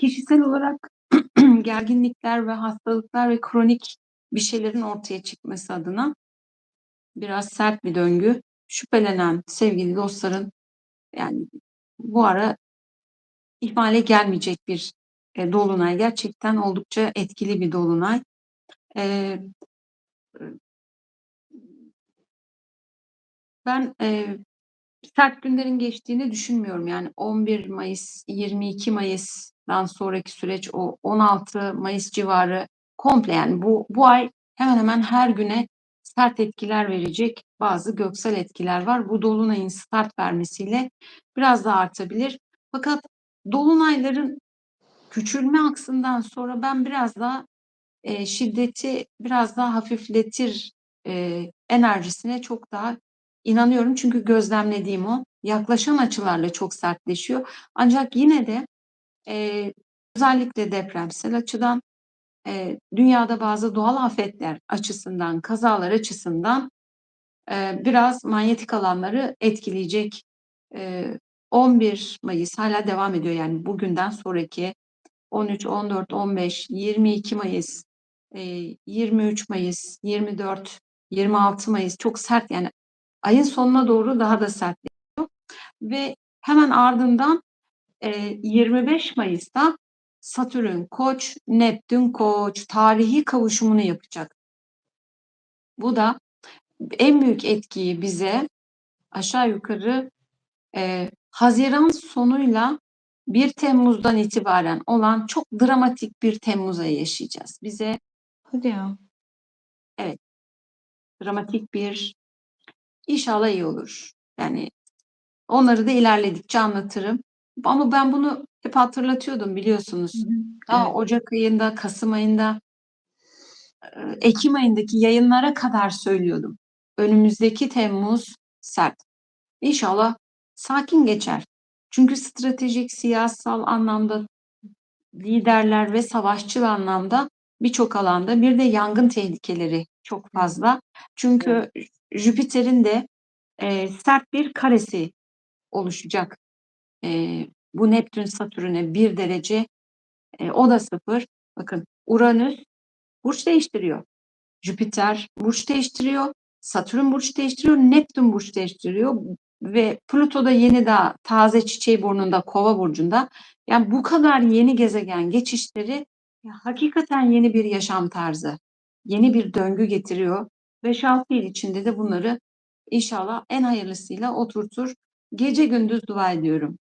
kişisel olarak gerginlikler ve hastalıklar ve kronik bir şeylerin ortaya çıkması adına biraz sert bir döngü. Şüphelenen sevgili dostların yani bu ara ihmale gelmeyecek bir e, dolunay. Gerçekten oldukça etkili bir dolunay. E, ben e, sert günlerin geçtiğini düşünmüyorum. Yani 11 Mayıs, 22 Mayıs'dan sonraki süreç o 16 Mayıs civarı komple yani bu bu ay hemen hemen her güne sert etkiler verecek bazı göksel etkiler var. Bu dolunayın start vermesiyle biraz daha artabilir. Fakat dolunayların küçülme aksından sonra ben biraz daha e, şiddeti biraz daha hafifletir e, enerjisine çok daha inanıyorum. Çünkü gözlemlediğim o. Yaklaşan açılarla çok sertleşiyor. Ancak yine de e, özellikle depremsel açıdan e, dünyada bazı doğal afetler açısından, kazalar açısından e, biraz manyetik alanları etkileyecek. E, 11 Mayıs hala devam ediyor yani bugünden sonraki 13, 14, 15, 22 Mayıs, e, 23 Mayıs, 24, 26 Mayıs çok sert yani ayın sonuna doğru daha da sertleşiyor ve hemen ardından 25 Mayıs'ta Satürn Koç, Neptün Koç tarihi kavuşumunu yapacak. Bu da en büyük etkiyi bize aşağı yukarı e, Haziran sonuyla 1 Temmuz'dan itibaren olan çok dramatik bir Temmuz ayı yaşayacağız. Bize Hadi ya. evet dramatik bir inşallah iyi olur. Yani onları da ilerledikçe anlatırım. Ama ben bunu hep hatırlatıyordum biliyorsunuz. Daha Evet. Ocak ayında, Kasım ayında, Ekim ayındaki yayınlara kadar söylüyordum. Önümüzdeki Temmuz sert. İnşallah sakin geçer. Çünkü stratejik, siyasal anlamda liderler ve savaşçıl anlamda birçok alanda bir de yangın tehlikeleri çok fazla. Çünkü Jüpiter'in de e, sert bir karesi oluşacak. E, bu Neptün Satürn'e bir derece e, o da sıfır. Bakın Uranüs burç değiştiriyor. Jüpiter burç değiştiriyor. Satürn burç değiştiriyor. Neptün burç değiştiriyor. Ve Plüto da yeni daha taze çiçeği burnunda kova burcunda. Yani bu kadar yeni gezegen geçişleri ya hakikaten yeni bir yaşam tarzı. Yeni bir döngü getiriyor. 5-6 yıl içinde de bunları inşallah en hayırlısıyla oturtur. Gece gündüz dua ediyorum.